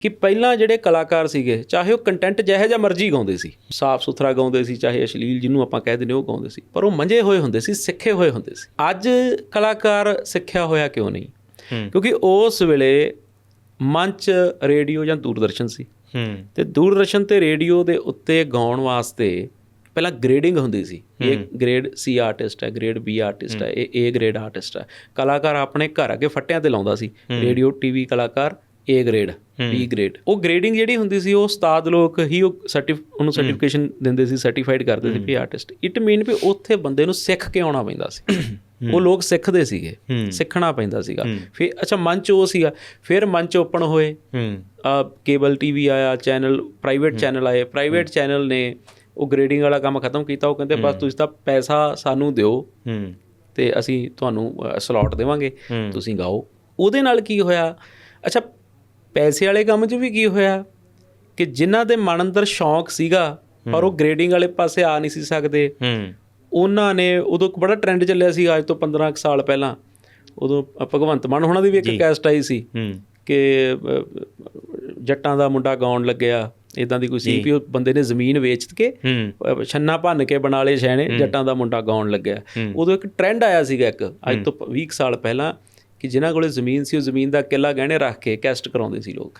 ਕਿ ਪਹਿਲਾਂ ਜਿਹੜੇ ਕਲਾਕਾਰ ਸੀਗੇ ਚਾਹੇ ਉਹ ਕੰਟੈਂਟ ਜਿਹੋ ਜਿਹਾ ਮਰਜ਼ੀ ਗਾਉਂਦੇ ਸੀ ਸਾਫ਼ ਸੁਥਰਾ ਗਾਉਂਦੇ ਸੀ ਚਾਹੇ ਅਸ਼ਲੀਲ ਜਿਹਨੂੰ ਆਪਾਂ ਕਹਿ ਦਿੰਦੇ ਉਹ ਗਾਉਂਦੇ ਸੀ ਪਰ ਉਹ ਮੰਝੇ ਹੋਏ ਹੁੰਦੇ ਸੀ ਸਿੱਖੇ ਹੋਏ ਹੁੰਦੇ ਸੀ। ਅੱਜ ਕਲਾਕਾਰ ਸਿੱਖਿਆ ਹੋਇਆ ਕਿਉਂ ਨਹੀਂ? ਕਿਉਂਕਿ ਉਸ ਵੇਲੇ ਮੰਚ ਰੇਡੀਓ ਜਾਂ ਦੂਰਦਰਸ਼ਨ ਸੀ। ਤੇ ਦੂਰਦਰਸ਼ਨ ਤੇ ਰੇਡੀਓ ਦੇ ਉੱਤੇ ਗਾਉਣ ਵਾਸਤੇ ਪਹਿਲਾਂ ਗ੍ਰੇਡਿੰਗ ਹੁੰਦੀ ਸੀ। ਇਹ ਗ੍ਰੇਡ ਸੀ ਆਰਟਿਸਟ ਹੈ ਗ੍ਰੇਡ ਬੀ ਆਰਟਿਸਟ ਹੈ ਇਹ ਏ ਗ੍ਰੇਡ ਆਰਟਿਸਟ ਹੈ। ਕਲਾਕਾਰ ਆਪਣੇ ਘਰ ਅੱਗੇ ਫੱਟਿਆਂ ਤੇ ਲਾਉਂਦਾ ਸੀ। ਰੇਡੀਓ ਟੀਵੀ ਕਲਾਕਾਰ ਏ ਗ੍ਰੇਡ ਬੀ ਗ੍ਰੇਡ ਉਹ ਗ੍ਰੇਡਿੰਗ ਜਿਹੜੀ ਹੁੰਦੀ ਸੀ ਉਹ ਉਸਤਾਦ ਲੋਕ ਹੀ ਉਹ ਸਰਟੀਫ ਉਹਨੂੰ ਸਰਟੀਫਿਕੇਸ਼ਨ ਦਿੰਦੇ ਸੀ ਸਰਟੀਫਾਈਡ ਕਰਦੇ ਸੀ ਵੀ ਆਰਟਿਸਟ ਇਟ ਮੀਨ ਵੀ ਉੱਥੇ ਬੰਦੇ ਨੂੰ ਸਿੱਖ ਕੇ ਆਉਣਾ ਪੈਂਦਾ ਸੀ। ਉਹ ਲੋਕ ਸਿੱਖਦੇ ਸੀਗੇ। ਸਿੱਖਣਾ ਪੈਂਦਾ ਸੀਗਾ। ਫਿਰ ਅੱਛਾ ਮੰਚ ਉਹ ਸੀਗਾ। ਫਿਰ ਮੰਚ ਓਪਨ ਹੋਏ। ਆ ਕੇਬਲ ਟੀਵੀ ਆਇਆ ਚੈਨਲ ਪ੍ਰਾਈਵੇਟ ਚੈਨਲ ਆਏ। ਪ੍ਰਾਈਵੇਟ ਚੈਨਲ ਨੇ ਉਹ ਗ੍ਰੇਡਿੰਗ ਵਾਲਾ ਕੰਮ ਖਤਮ ਕੀਤਾ। ਉਹ ਕਹਿੰਦੇ ਬਸ ਤੁਸੀਂ ਤਾਂ ਪੈਸਾ ਸਾਨੂੰ ਦਿਓ ਤੇ ਅਸੀਂ ਤੁਹਾਨੂੰ ਸਲੋਟ ਦੇਵਾਂਗੇ। ਤੁਸੀਂ ਗਾਓ। ਉਹਦੇ ਨਾਲ ਕੀ ਹੋਇਆ? ਅੱਛਾ ਪੈਸੇ ਵਾਲੇ ਕੰਮ 'ਚ ਵੀ ਕੀ ਹੋਇਆ? ਕਿ ਜਿਨ੍ਹਾਂ ਦੇ ਮਨ ਅੰਦਰ ਸ਼ੌਂਕ ਸੀਗਾ ਪਰ ਉਹ ਗ੍ਰੇਡਿੰਗ ਵਾਲੇ ਪਾਸੇ ਆ ਨਹੀਂ ਸੀ ਸਕਦੇ। ਹੂੰ। ਉਹਨਾਂ ਨੇ ਉਦੋਂ ਇੱਕ ਬੜਾ ਟ੍ਰੈਂਡ ਚੱਲਿਆ ਸੀ ਅੱਜ ਤੋਂ 15 ਕੁ ਸਾਲ ਪਹਿਲਾਂ। ਉਦੋਂ ਭਗਵੰਤ ਮਾਨ ਹੋਣਾ ਦੀ ਵੀ ਇੱਕ ਕੈਸਟ ਆਈ ਸੀ। ਹੂੰ। ਕਿ ਜੱਟਾਂ ਦਾ ਮੁੰਡਾ ਗਾਉਣ ਲੱਗਿਆ। ਇਦਾਂ ਦੀ ਕੋਈ ਸੀ ਵੀ ਉਹ ਬੰਦੇ ਨੇ ਜ਼ਮੀਨ ਵੇਚ ਕੇ ਛੰਨਾ ਭੰਨ ਕੇ ਬਣਾ ਲਏ ਛੈਣੇ ਜੱਟਾਂ ਦਾ ਮੁੰਡਾ ਗਾਉਣ ਲੱਗਿਆ। ਉਦੋਂ ਇੱਕ ਟ੍ਰੈਂਡ ਆਇਆ ਸੀਗਾ ਇੱਕ ਅੱਜ ਤੋਂ 20 ਕੁ ਸਾਲ ਪਹਿਲਾਂ। ਕਿ ਜਿਨ੍ਹਾਂ ਕੋਲੇ ਜ਼ਮੀਨ ਸੀ, ਉਹ ਜ਼ਮੀਨ ਦਾ ਕਿੱਲਾ ਗਹਿਣੇ ਰੱਖ ਕੇ ਕੈਸਟ ਕਰਾਉਂਦੇ ਸੀ ਲੋਕ।